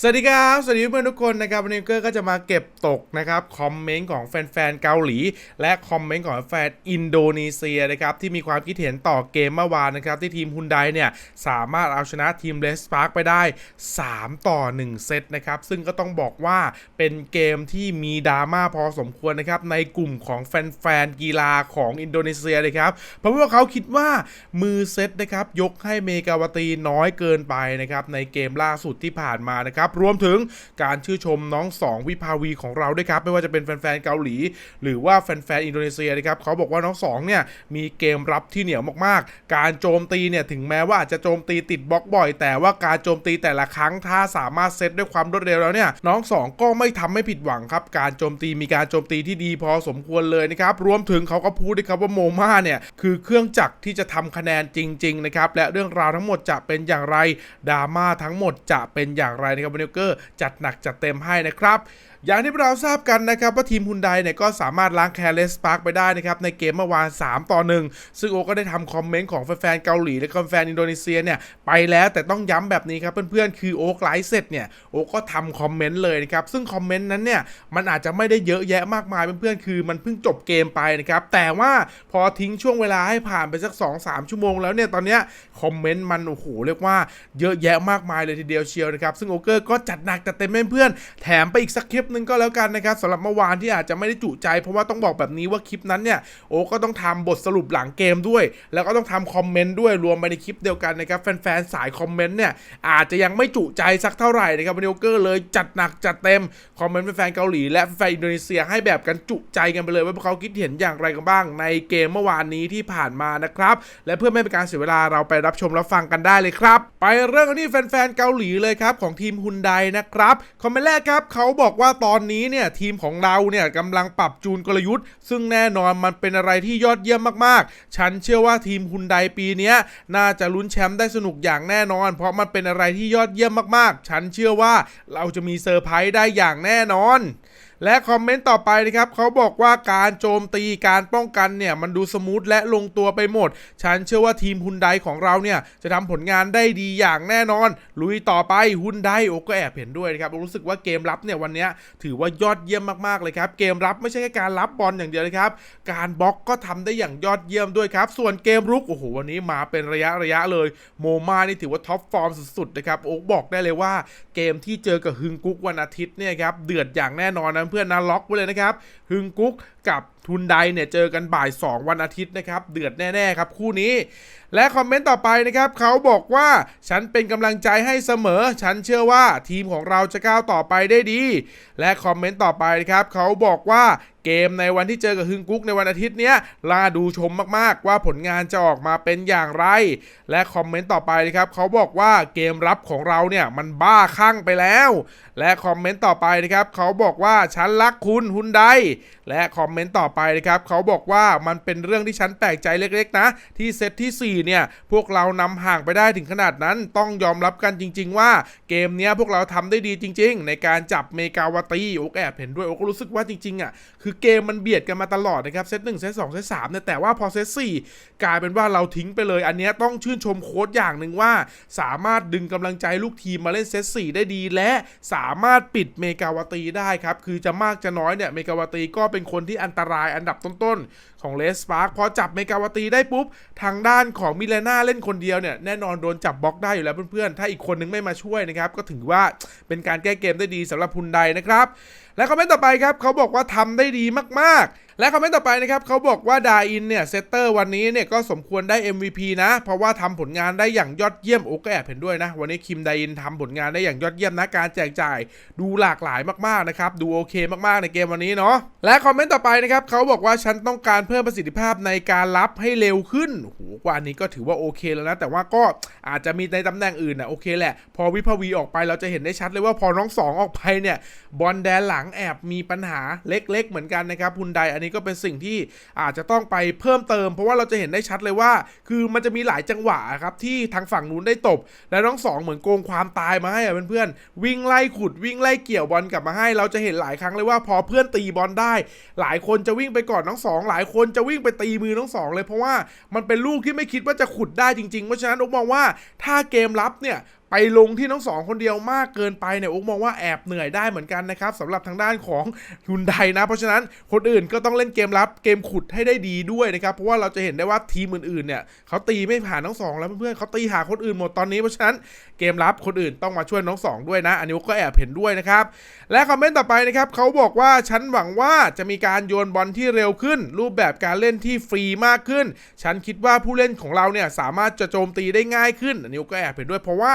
สวัสดีครับ สวัสดีเพื่อนทุกคนนะครับวันนี้เกอร์ก็จะมาเก็บตกนะครับคอมเมนต์ของแฟนๆเกาหลี และคอมเมนต์ของแฟนอินโดนีเซียนะครับที่มีความคิดเห็นต่อเกมเมื่อวานนะครับที่ทีมฮุนไดเนี่ยสามารถเอาชนะทีมเลสปาร์กไปได้ 3 ต่อ 1 เซตนะครับซึ่งก็ต้องบอกว่าเป็นเกมที่มีดราม่าพอสมควรนะครับในกลุ่มของแฟนๆกีฬาของอินโดนีเซียนะครับเพราะว่าเขาคิดว่ามือเซตนะครับยกให้เมกาวตีน้อยเกินไปนะครับในเกมล่าสุดที่ผ่านมานะครับ รวมถึงการชื่นชมน้องสองวิภาวีของเราด้วยครับ ไม่ว่าจะเป็นแฟนๆเกาหลี หรือว่าแฟนๆอินโดนีเซียนะครับเขาบอกว่าน้องสองเนี่ยมีเกมรับที่เหนียวมากๆ การโจมตีเนี่ยถึงแม้ว่าอาจจะโจมตีติดบล็อกบ่อย แต่ว่าการโจมตีแต่ละครั้งถ้าสามารถเซตด้วยความรวดเร็วแล้วเนี่ยน้องสองก็ไม่ทำให้ผิดหวังครับการโจมตีมีการโจมตีที่ดีพอสมควรเลยนะครับรวมถึงเขาก็พูดด้วยครับว่าโมมาเนี่ยคือเครื่องจักรที่จะทำคะแนนจริงๆนะครับและเรื่องราวทั้งหมดจะเป็นอย่างไรดราม่าทั้งหมดจะเป็นอย่างไรนะครับวันนี้เกอร์จัดหนักจัดเต็มให้นะครับ อย่างที่เราทราบกันนะครับว่าทีมฮุนไดเนี่ยก็สามารถล้างแคร์เลสปาร์กไปได้นะครับในเกมเมื่อวาน 3 ต่อ 1 ซึ่งโอก็ได้ทำคอมเมนต์ของแฟนๆเกาหลี และแฟนอินโดนีเซียเนี่ยไปแล้วแต่ต้องย้ำแบบนี้ครับเพื่อนๆคือโอ๊กไลฟ์เสร็จเนี่ยโอก็ทำคอมเมนต์เลยนะครับซึ่งคอมเมนต์นั้นเนี่ยมันอาจจะไม่ได้เยอะแยะมากมายเพื่อนๆคือมันเพิ่งจบเกมไปนะครับแต่ว่าพอทิ้งช่วงเวลาให้ผ่านไปสัก 2-3 ชั่วโมงแล้วเนี่ยตอนเนี้ยคอมเมนต์มันโอ้โหเรียกว่าเยอะแยะมากมายเลยทีเดียวเชียวนะครับซึ่งโอเกอร์ก็จัดหนักจัดเต็มเพื่อนๆแถมไปอีกสักคลิปหนึ่งก็แล้วกันนะครับสำหรับเมื่อวานที่อาจจะไม่ได้จุใจ เพราะว่าต้องบอกแบบนี้ว่าคลิปนั้นเนี่ยโอ้ก็ต้องทำบทสรุปหลังเกมด้วย แล้วก็ต้องทำคอมเมนต์ด้วยรวมไปในคลิปเดียวกันนะครับแฟนๆสายคอมเมนต์เนี่ยอาจจะยังไม่จุใจสักเท่าไหร่นะครับวันนี้โอเกอร์เลยจัดหนักจัดเต็มคอมเมนต์แฟนเกาหลีและแฟนอินโดนีเซียให้แบบกันจุใจกันไปเลยว่าพวกเขาคิดเห็นอย่างไรกันบ้าง ในเกมเมื่อวานนี้ที่ผ่านมานะครับและเพื่อไม่เป็นการเสียเวลาเราไปรับชมรับฟังกันได้เลยครับ ไปเรื่องนที่แฟนๆเกาหลีเลยครับของทีมฮุนไดนะครับคอมเมนต์แรกครับเขาบอกว่าตอนนี้เนี่ยทีมของเราเนี่ยกำลังปรับจูนกลยุทธ์ ซึ่งแน่นอนมันเป็นอะไรที่ยอดเยี่ยมมากๆ ฉันเชื่อว่าทีมฮุนไดปีนี้น่าจะลุ้นแชมป์ได้สนุกอย่างแน่นอน เพราะมันเป็นอะไรที่ยอดเยี่ยมมากๆ ฉันเชื่อว่าเราจะมีเซอร์ไพรส์ได้อย่างแน่นอน และคอมเมนต์ต่อไปนะครับเขาบอกว่าการโจมตีการป้องกันเนี่ยมันดูสมูทและลงตัวไปหมด ฉันเชื่อว่าทีมฮุนไดของเราเนี่ยจะทำผลงานได้ดีอย่างแน่นอน ลุยต่อไปฮุนไดโอก็แอบเห็นด้วยนะครับรู้สึกว่าเกมรับเนี่ยวันนี้ถือว่ายอดเยี่ยมมากๆเลยครับเกมรับไม่ใช่แค่การรับบอลอย่างเดียวเลยครับการบล็อกก็ทำได้อย่างยอดเยี่ยมด้วยครับส่วนเกมรุกโอ้โหวันนี้มาเป็นระยะระยะเลยโมมานี่ถือว่าท็อปฟอร์มสุดๆนะครับโอ๊กบอกได้เลยว่าเกมที่เจอกับฮึงกุ๊กวันอาทิตย์เนี่ยครับเดือดอย่างแน่นอนนะเพื่อนนะล็อกไว้เลยนะครับฮึงกุ๊กกับทุนไดเนี่ยเจอกันบ่าย 2 วันอาทิตย์นะครับ เดือดแน่ ๆ ครับคู่นี้ และคอมเมนต์ต่อไปนะครับเขาบอกว่าฉันเป็นกำลังใจให้เสมอ ฉันเชื่อว่าทีมของเราจะก้าวต่อไปได้ดี และคอมเมนต์ต่อไปนะครับเขาบอกว่า เกมในวันที่เจอกับฮึงกุ๊กในวันอาทิตย์เนี้ยลาดูชมมากๆว่าผลงานจะออกมาเป็นอย่างไร และคอมเมนต์ต่อไปนะครับเขาบอกว่าเกมรับของเราเนี่ยมันบ้าคลั่งไปแล้ว และคอมเมนต์ต่อไปนะครับเขาบอกว่าฉันรักคุณฮุนไดและคอมเมนต์ต่อไปนะครับเขาบอกว่ามันเป็นเรื่องที่ฉันแปลกใจเล็กๆ นะ ที่เซตที่ 4 เนี่ยพวกเรานำห่างไปได้ถึงขนาดนั้นต้องยอมรับกันจริง ๆ ว่าเกมเนี้ยพวกเราทำได้ดีจริง ๆ ในการจับเมกาวตีโอ๊กแอบเห็นด้วยโอ๊กรู้สึกว่าจริงๆอะคือเกมมันเบียดกันมาตลอดนะครับ เซตหนึ่งเซตสองเซตสามเนี่ยแต่ว่าพอเซตสี่กลายเป็นว่าเราทิ้งไปเลย อันนี้ต้องชื่นชมโค้ชอย่างหนึ่งว่า สามารถดึงกำลังใจลูกทีมมาเล่นเซตสี่ได้ดี และสามารถปิดเมกาวตีได้ครับ คือจะมากจะน้อยเนี่ยเมกาวตีก็เป็นคนที่อันตรายอันดับต้นๆ ของเลสปาร์คพอจับเมกาวตีได้ปุ๊บ ทางด้านของมิเลนาเล่นคนเดียวเนี่ยแน่นอนโดนจับบล็อกได้อยู่แล้วเพื่อนๆถ้าอีกคนนึงไม่มาช่วยนะครับก็ถือว่าเป็นการแก้เกมได้ดีสำหรับพุนไดนะครับและคอมเมนต์ต่อไปครับเขาบอกว่าทำได้ดีมากและคอมเมนต์ต่อไปนะครับเขาบอกว่าดาอินเนี่ยเซตเตอร์วันนี้เนี่ยก็สมควรได้ MVP นะ เพราะว่าทำผลงานได้อย่างยอดเยี่ยมโอ้ก็แอบเห็นด้วยนะ วันนี้คิมไดอินทำผลงานได้อย่างยอดเยี่ยมนะ การแจกจ่ายดูหลากหลายมากๆนะครับ ดูโอเคมากๆในเกมวันนี้เนาะและคอมเมนต์ต่อไปนะครับเขาบอกว่าฉันต้องการเพิ่มประสิทธิภาพในการรับให้เร็วขึ้นโหกว่าอันนี้ก็ถือว่าโอเคแล้วนะแต่ว่าก็อาจจะมีในตำแหน่งอื่นนะโอเคแหละ พอวิภวีออกไปเราจะเห็นได้ชัดเลยว่าพอน้องสองออกไปเนี่ยบอลแดนหลังแอบมีปัญหาเล็ก ๆ เหมือนกันนะครับพุนไดอันนี้ก็เป็นสิ่งที่อาจจะต้องไปเพิ่มเติม เพราะว่าเราจะเห็นได้ชัดเลยว่า คือมันจะมีหลายจังหวะครับที่ทางฝั่งนู้นได้ตบ และน้องสองเหมือนโกงความตายมาให้อะเพื่อนๆวิ่งไล่ขุดวิ่งไล่เกี่ยวบอลกลับมาให้ เราจะเห็นหลายครั้งเลยว่าพอเพื่อนตีบอลได้ หลายคนจะวิ่งไปก่อนน้องสองหลายคนจะวิ่งไปตีมือน้องสองเลยเพราะว่ามันเป็นลูกที่ไม่คิดว่าจะขุดได้จริงๆเพราะฉะนั้นอกมองว่าถ้าเกมรับเนี่ย ไปลงที่น้องสองคนเดียวมากเกินไปเนี่ยโอ๊กมองว่าแอบเหนื่อยได้เหมือนกันนะครับสำหรับทางด้านของยุนไดนะ เพราะฉะนั้นคนอื่นก็ต้องเล่นเกมรับเกมขุดให้ได้ดีด้วยนะครับเพราะว่าเราจะเห็นได้ว่าทีมอื่นๆเนี่ยเขาตีไม่ผ่านน้องสองแล้วเพื่อนๆเขาตีหาคนอื่นหมดตอนนี้เพราะฉะนั้นเกมรับคนอื่นต้องมาช่วยน้องสองด้วยนะ อันนี้โอ๊กก็แอบเห็นด้วยนะครับและคอมเมนต์ต่อไปนะครับเขาบอกว่าฉันหวังว่าจะมีการโยนบอลที่เร็วขึ้น รูปแบบการเล่นที่ฟรีมากขึ้น ฉันคิดว่าผู้เล่นของเราเนี่ยสามารถจะโจมตีได้ง่ายขึ้น อันนี้ก็แอบเห็นด้วยเพราะว่า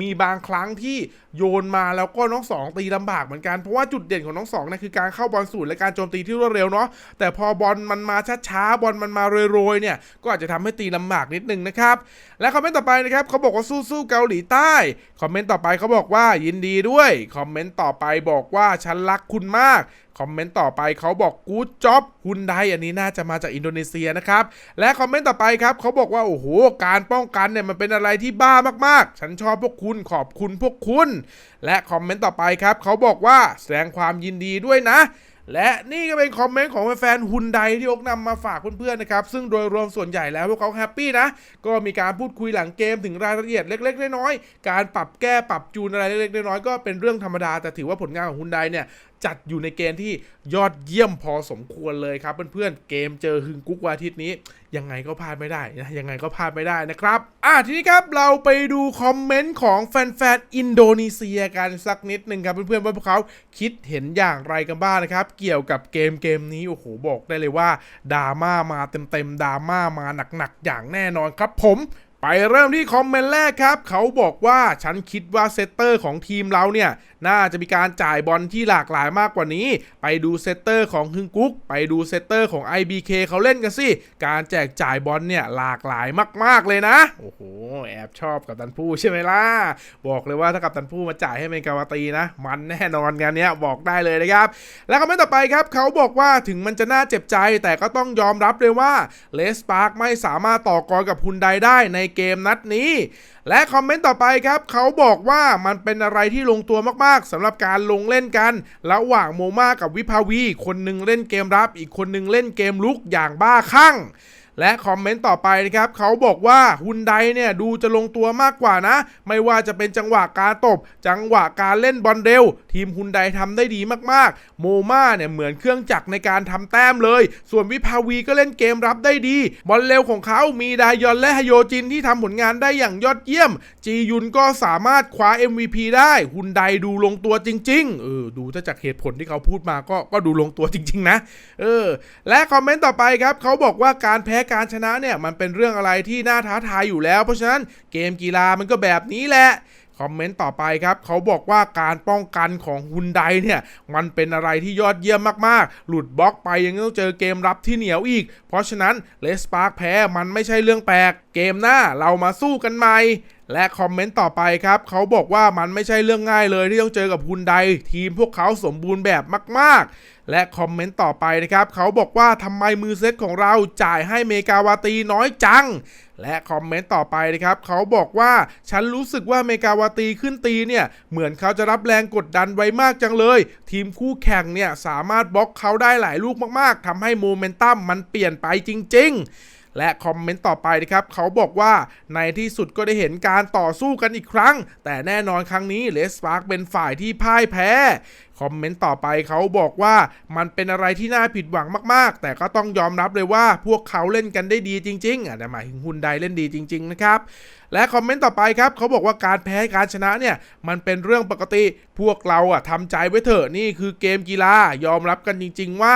มีบางครั้งที่โยนมาแล้วก็น้องสองตีลำบากเหมือนกัน เพราะว่าจุดเด่นของน้องสองนี่คือการเข้าบอลสูตรและการโจมตีที่รวดเร็วเนาะแต่พอบอลมันมาช้าๆบอลมันมาโรยๆเนี่ยก็อาจจะทำให้ตีลำบากนิดนึงนะครับและคอมเมนต์ต่อไปนะครับเขาบอกว่าสู้ๆเกาหลีใต้คอมเมนต์ต่อไปเขาบอกว่ายินดีด้วยคอมเมนต์ต่อไปบอกว่าฉันรักคุณมากคอมเมนต์ต่อไปเขาบอกกู๊ดจ็อบฮุนไดอันนี้น่าจะมาจากอินโดนีเซียนะครับ และคอมเมนต์ต่อไปครับเขาบอกว่าโอ้โหการป้องกันเนี่ยมันเป็นอะไรที่บ้ามากๆ ฉันชอบพวกคุณขอบคุณพวกคุณ และคอมเมนต์ต่อไปครับ เขาบอกว่าแสดงความยินดีด้วยนะและนี่ก็เป็นคอมเมนต์ของแฟนฮุนไดที่อกนำมาฝากเพื่อนๆนะครับ ซึ่งโดยรวมส่วนใหญ่แล้วพวกเขาแฮปปี้นะ ก็มีการพูดคุยหลังเกมถึงรายละเอียดเล็กๆน้อยๆการปรับแก้ปรับจูนอะไรเล็กๆน้อยๆก็เป็นเรื่องธรรมดา แต่ถือว่าผลงานของฮุนไดเนี่ย จัดอยู่ในเกณฑ์ที่ยอดเยี่ยมพอสมควรเลยครับเพื่อนๆเกมเจอฮึงกุ๊กวันอาทิตย์นี้ ยังไงก็พลาดไม่ได้นะยังไงก็พลาดไม่ได้นะครับ อะทีนี้ครับเราไปดูคอมเมนต์ของแฟนๆอินโดนีเซียกันสักนิดหนึ่งครับเพื่อนๆว่าพวกเขาคิดเห็นอย่างไรกันบ้างนะครับ เกี่ยวกับเกมเกมนี้โอ้โหบอกได้เลยว่าดราม่ามาเต็มๆดราม่ามาหนักๆอย่างแน่นอนครับผม ไปเริ่มที่คอมเมนต์แรกครับ เขาบอกว่าฉันคิดว่าเซตเตอร์ของทีมเราเนี่ย น่าจะมีการจ่ายบอลที่หลากหลายมากกว่านี้ ไปดูเซตเตอร์ของฮึงกุ๊ก ไปดูเซตเตอร์ของ IBK เขาเล่นกันสิ การแจกจ่ายบอลเนี่ยหลากหลายมาก ๆ เลยนะ โอ้โห แอบชอบกับตันผู้ใช่ไหมล่ะ บอกเลยว่าถ้ากับตันผู้มาจ่ายให้เมกาวาตีนะ มันแน่นอนงานนี้บอกได้เลยนะครับ แล้วคอมเมนต์ต่อไปครับ เขาบอกว่าถึงมันจะน่าเจ็บใจ แต่ก็ต้องยอมรับเลยว่าเลสปาร์กไม่สามารถต่อกรกับฮุนไดได้ในเกมนัดนี้ และคอมเมนต์ต่อไปครับเขาบอกว่ามันเป็นอะไรที่ลงตัวมากๆสำหรับการลงเล่นกันระหว่างโมมากับวิภาวี คนหนึ่งเล่นเกมรับ อีกคนหนึ่งเล่นเกมลุกอย่างบ้าคลั่ง และคอมเมนต์ต่อไปนะครับเขาบอกว่าฮุนไดเนี่ยดูจะลงตัวมากกว่านะ ไม่ว่าจะเป็นจังหวะการตบ จังหวะการเล่นบอลเร็ว ทีมฮุนไดทำได้ดีมากๆ โมมาเนี่ยเหมือนเครื่องจักรในการทำแต้มเลย ส่วนวิภาวีก็เล่นเกมรับได้ดี บอลเร็วของเขามีดายอนและฮโยจินที่ทำผลงานได้อย่างยอดเยี่ยม จียุนก็สามารถคว้า MVP ได้ฮุนไดดูลงตัวจริงๆเออดูถ้าจากเหตุผลที่เขาพูดมาก็ก็ดูลงตัวจริง ๆ นะ เออ และคอมเมนต์ต่อไปครับเขาบอกว่าการแพ้การชนะเนี่ยมันเป็นเรื่องอะไรที่น่าท้าทายอยู่แล้ว เพราะฉะนั้นเกมกีฬามันก็แบบนี้แหละคอมเมนต์ต่อไปครับ เขาบอกว่าการป้องกันของฮุนไดเนี่ย มันเป็นอะไรที่ยอดเยี่ยมมากๆ หลุดบล็อกไปยังต้องเจอเกมรับที่เหนียวอีก เพราะฉะนั้นเลสปาร์กแพ้มันไม่ใช่เรื่องแปลก เกมหน้าเรามาสู้กันใหม่และคอมเมนต์ต่อไปครับ เขาบอกว่ามันไม่ใช่เรื่องง่ายเลยที่ต้องเจอกับฮุนไดทีมพวกเขาสมบูรณ์แบบมาก ๆ และคอมเมนต์ต่อไปนะครับ เขาบอกว่าทำไมมือเซตของเราจ่ายให้เมกาวาตีน้อยจัง และคอมเมนต์ต่อไปนะครับ เขาบอกว่าฉันรู้สึกว่าเมกาวาตีขึ้นตีเนี่ย เหมือนเขาจะรับแรงกดดันไว้มากจังเลย ทีมคู่แข่งเนี่ย สามารถบล็อกเขาได้หลายลูกมากๆทำให้โมเมนตัมมันเปลี่ยนไปจริง ๆและคอมเมนต์ต่อไปนะครับ เขาบอกว่าในที่สุดก็ได้เห็นการต่อสู้กันอีกครั้ง แต่แน่นอนครั้งนี้เลสปาร์กเป็นฝ่ายที่พ่ายแพ้ คอมเมนต์ต่อไปเขาบอกว่ามันเป็นอะไรที่น่าผิดหวังมากๆ แต่ก็ต้องยอมรับเลยว่าพวกเขาเล่นกันได้ดีจริงๆอะหมายถึงฮุนไดเล่นดีจริง ๆ นะครับ และคอมเมนต์ต่อไปครับเขาบอกว่าการแพ้การชนะเนี่ย มันเป็นเรื่องปกติพวกเราอะทำใจไว้เถอะนี่คือเกมกีฬายอมรับกันจริง ๆ ว่า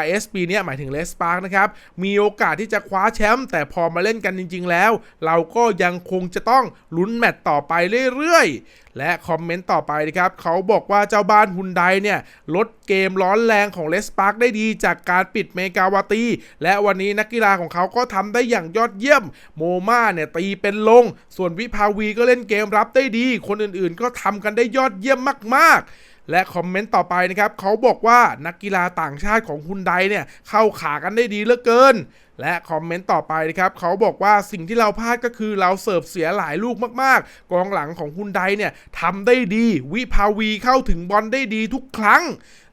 RS ปีเนี้ยหมายถึงเลสปาร์กนะครับ มีโอกาสที่จะคว้าแชมป์แต่พอมาเล่นกันจริง ๆ แล้ว เราก็ยังคงจะต้องลุ้นแมตต์ต่อไปเรื่อยๆและคอมเมนต์ต่อไปนะครับเขาบอกว่าเจ้าบ้านฮุนไดเนี่ยลดเกมร้อนแรงของเลสปาร์กได้ดีจากการปิดเมกาวาตี และวันนี้นักกีฬาของเขาก็ทำได้อย่างยอดเยี่ยม โมมาเนี่ยตีเป็นลง ส่วนวิภาวีก็เล่นเกมรับได้ดี คนอื่นๆ ก็ทำกันได้ยอดเยี่ยมมากๆ และคอมเมนต์ต่อไปนะครับเขาบอกว่านักกีฬาต่างชาติของฮุนไดเนี่ยเข้าขากันได้ดีเหลือเกิน และคอมเมนต์ต่อไปนะครับเขาบอกว่าสิ่งที่เราพลาดก็คือเราเสิร์ฟเสียหลายลูกมากๆ กองหลังของฮุนไดเนี่ยทำได้ดี วิภาวีเข้าถึงบอลได้ดีทุกครั้ง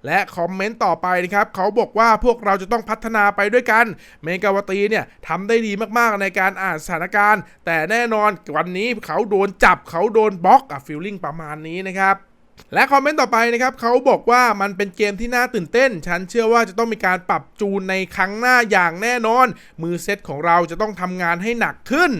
และคอมเมนต์ต่อไปนะครับเขาบอกว่าพวกเราจะต้องพัฒนาไปด้วยกัน เมกาวตีเนี่ยทำได้ดีมากๆในการอ่านสถานการณ์ แต่แน่นอนวันนี้เขาโดนจับเขาโดนบล็อกอะฟีลลิ่งประมาณนี้นะครับ และคอมเมนต์ต่อไปนะครับเขาบอกว่ามันเป็นเกมที่น่าตื่นเต้น ฉันเชื่อว่าจะต้องมีการปรับจูนในครั้งหน้าอย่างแน่นอน มือเซตของเราจะต้องทำงานให้หนักขึ้น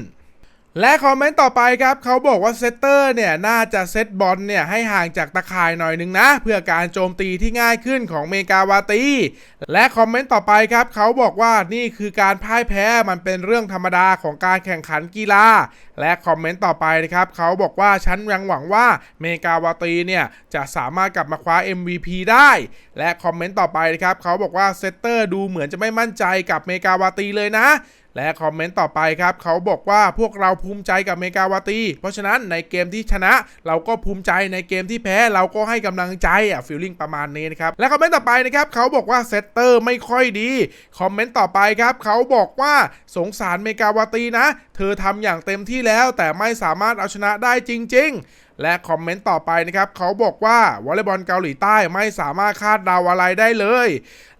และคอมเมนต์ต่อไปครับเขาบอกว่าเซตเตอร์เนี่ยน่าจะเซตบอลเนี่ยให้ห่างจากตะข่ายหน่อยนึงนะ เพื่อการโจมตีที่ง่ายขึ้นของเมกาวาตีและคอมเมนต์ต่อไปครับเขาบอกว่านี่คือการพ่ายแพ้มันเป็นเรื่องธรรมดาของการแข่งขันกีฬา และคอมเมนต์ต่อไปนะครับเขาบอกว่าฉันยังหวังว่าเมกาวาตีเนี่ยจะสามารถกลับมาคว้า MVP ได้ และคอมเมนต์ต่อไปนะครับเขาบอกว่าเซตเตอร์ดูเหมือนจะไม่มั่นใจกับเมกาวาตีเลยนะ และคอมเมนต์ต่อไปครับ เขาบอกว่าพวกเราภูมิใจกับเมกาวาตี เพราะฉะนั้นในเกมที่ชนะเราก็ภูมิใจในเกมที่แพ้เราก็ให้กำลังใจอะฟีลลิ่งประมาณนี้นะครับ และคอมเมนต์ต่อไปนะครับ เขาบอกว่าเซตเตอร์ไม่ค่อยดี คอมเมนต์ต่อไปครับ เขาบอกว่าสงสารเมกาวาตีนะ เธอทำอย่างเต็มที่แล้วแต่ไม่สามารถเอาชนะได้จริง ๆ และคอมเมนต์ต่อไปนะครับเขาบอกว่าวอลเลย์บอลเกาหลีใต้ไม่สามารถคาดเดาอะไรได้เลย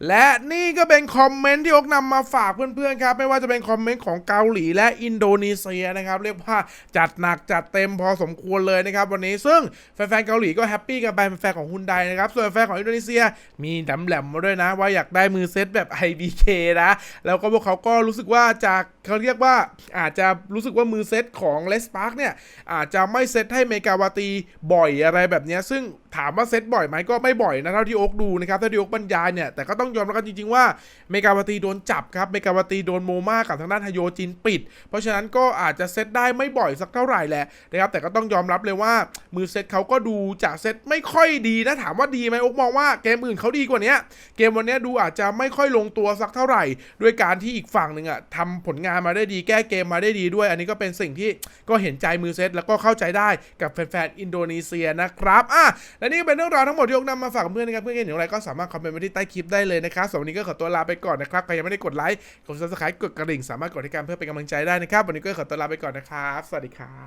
และนี่ก็เป็นคอมเมนต์ที่อกนำมาฝากเพื่อนๆครับ ไม่ว่าจะเป็นคอมเมนต์ของเกาหลีและอินโดนีเซียนะครับเรียกว่าจัดหนักจัดเต็มพอสมควรเลยนะครับวันนี้ซึ่งแฟนๆเกาหลีก็แฮปปี้กันไปเป็นแฟนของฮุนไดนะครับส่วนแฟนของอินโดนีเซียมีดำแหลมมาด้วยนะ ว่าอยากได้มือเซตแบบ IBK นะแล้วก็พวกเขาก็รู้สึกว่าจากเขาเรียกว่าอาจจะรู้สึกว่ามือเซตของเลสปาร์กเนี่ยอาจจะไม่เซตให้เมกาวาตีบ่อยอะไรแบบนี้ซึ่ง ถามว่าเซตบ่อยไหมก็ไม่บ่อยนะเท่าที่โอ๊กดูนะครับเท่าที่โอ๊กบรรยายเนี่ยแต่ก็ต้องยอมรับกันจริงๆว่าเมกาวาตีโดนจับครับเมกาวาตีโดนโมมากับทางด้านฮโยจินปิด เพราะฉะนั้นก็อาจจะเซตได้ไม่บ่อยสักเท่าไหร่แหละนะครับแต่ก็ต้องยอมรับเลยว่ามือเซตเขาก็ดูจะเซตไม่ค่อยดีนะถามว่าดีไหมโอ๊กมองว่าเกมอื่นเขาดีกว่านี้เกมวันนี้ดูอาจจะไม่ค่อยลงตัวสักเท่าไหร่ ด้วยการที่อีกฝั่งหนึ่งอะทำผลงานมาได้ดีแก้เกมมาได้ดีด้วย อันนี้ก็เป็นสิ่งที่ก็เห็นใจมือเซตแล้วก็เข้าใจได้กับแฟนๆอินโดนีเซียนะครับอะและนี่ก็เป็นเรื่องราวทั้งหมดที่ยกนำมาฝากเพื่อนนะครับเพื่อนๆอย่างไรก็สามารถคอมเมนต์ไว้ที่ใต้คลิปได้เลยนะครับสำหรับวันนี้ก็ขอตัวลาไปก่อนนะครับใครยังไม่ได้กดไลค์กดซับสไครต์กดกระดิ่งสามารถกดให้การเพื่อเป็นกำลังใจได้นะครับวันนี้ก็ขอตัวลาไปก่อนนะครับสวัสดีครับ